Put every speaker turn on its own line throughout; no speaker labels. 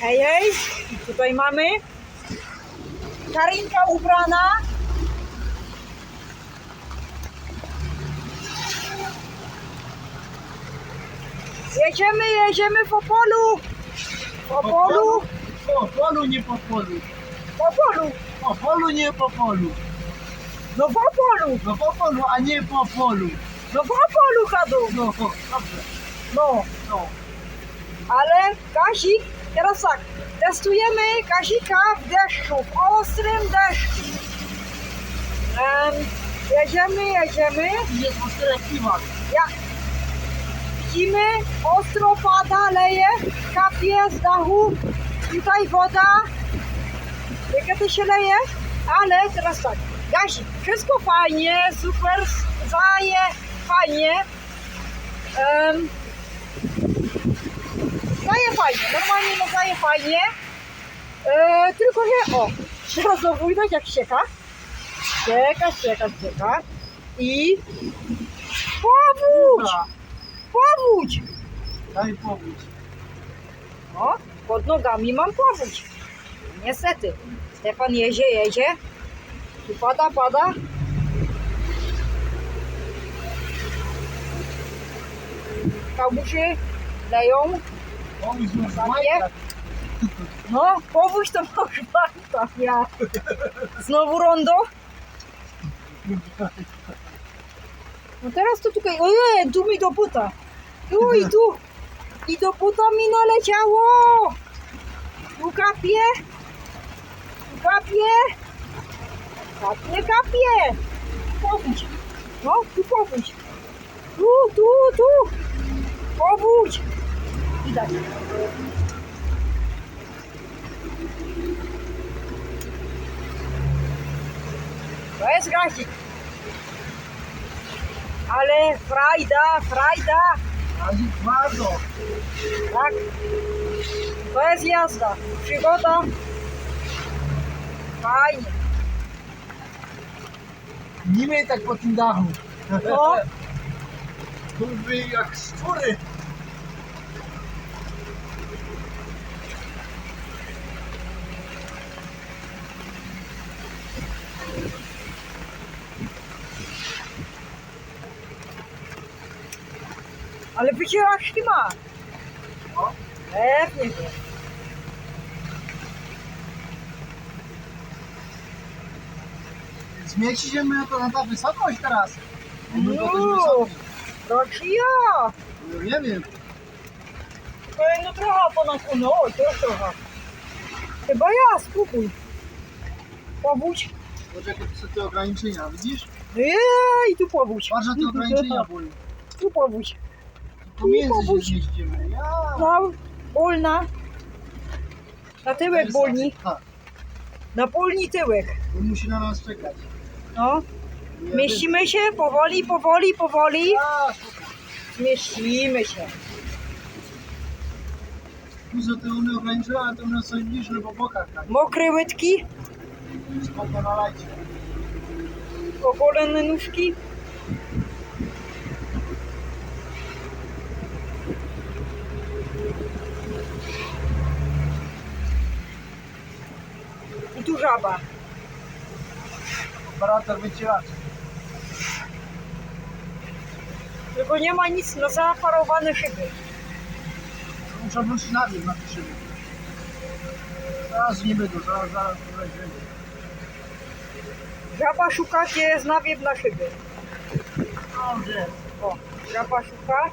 Hej, hej. I tutaj mamy Karinka ubrana. Jedziemy, jedziemy po polu. Po polu,
Po polu, nie po polu.
po polu.
Po polu, nie po polu.
No po polu,
No po polu, a nie po polu.
no po polu, Kadu.
No, dobrze.
No,
No.
ale Kazik, teraz tak, testujemy Kazika w deszczu, w ostrym deszczu. Em, jedziemy, jedziemy.
Jest ostry klimat.
Ja. Widzimy, ostro pada, leje, kapie z dachu, tutaj woda, jaka się leje, ale teraz tak, gazi, wszystko fajnie, super, zaje, fajnie, um, zaje fajnie, normalnie no zaje fajnie, e, tylko że, o, teraz znowu widać jak ścieka, ścieka, ścieka, ścieka i powódź! Powódź!
daj powódź.
O, pod nogami mam powódź. Niestety. Stefan jedzie, jedzie. Tu pada, pada. Kałuży leją. Takie? No, powódź to może tak, ja. Znowu rondo. No teraz to tutaj, ojej, tu mi do buta. Tu i tu. I do buta mi naleciało. Tu kapie. Tu kapie. Kapie, kapie. Powódź. No, tu powódź. Tu, tu, tu. Powódź. Widać. To jest gazik. Ale frajda, frajda.
Razik bardzo.
Tak. To jest jazda. Przygoda. Fajnie.
Nie miej tak po tym dachu.
No.
Jak szczury.
Ale wycieraczki ma.
O.
Pewnie nie.
Zmieścimy to na ta wysokość teraz. No to też
No. ja.
No nie wiem.
E, No trochę ponad, no to jest trochę. Chyba ja, spróbuj. Powódź.
Poczekaj, to są te ograniczenia, widzisz?
Ej, tu powódź.
Patrz, że te ograniczenia boli.
Tu powódź.
Pomiędzy się zmieścimy. Ja.
No. Na tyłek bolni.
Tak,
Na bolni tyłek.
on musi na nas czekać.
No.
Ja
Mieścimy się powoli, powoli, powoli.
wiem. A,
Zmieścimy się.
Te one ograniczenia, ale to one są niższe po bokach. Tak.
Mokre łydki,
Spoko nalajcie.
ogolone nóżki. I tu żaba.
Operator wycieraczy.
Tylko nie ma nic na zaparowane szyby.
Muszę wrócić na dół na te szyby. Zaraz nie będą, zaraz, zaraz będzie.
Żaba szuka, gdzie jest nawiew na szyby.
Dobrze.
O, żaba szuka.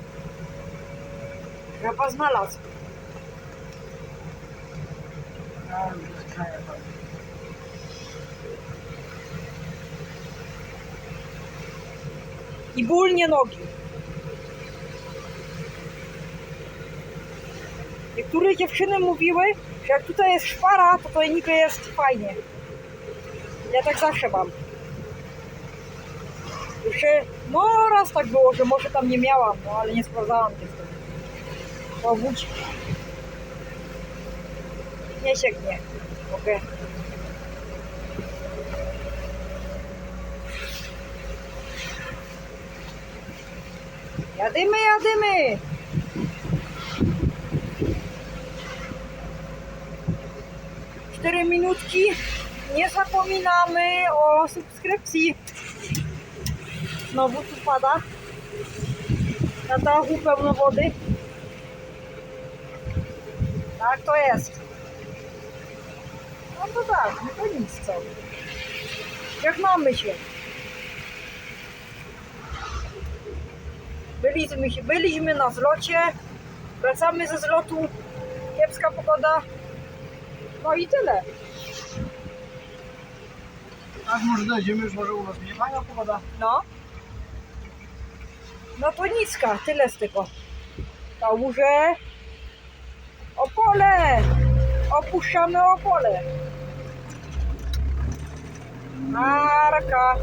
Żaba znalazł.
Ja już jest kraja tam.
I bólnie nogi. Niektóre dziewczyny mówiły, że jak tutaj jest szpara, to to niby jest fajnie. Ja tak zawsze mam. Jeszcze, no raz tak było, że może tam nie miałam, no ale nie sprawdzałam niestety. Powódź. Nie sięgnie. Okej. Jadymy, jadymy! 4 minutki. Nie zapominamy o subskrypcji. Znowu tu pada. Na dachu pełno wody. Tak to jest. No to tak, no to nic co. Jak mamy się. Byliśmy, byliśmy na zlocie. Wracamy ze zlotu. Kiepska pogoda. No i tyle.
Tak, może dojdziemy już, może u nas nie fajna pogoda.
No. No to niska, tyle z tego. Kałuże. Opole! Opuszczamy Opole. Marka.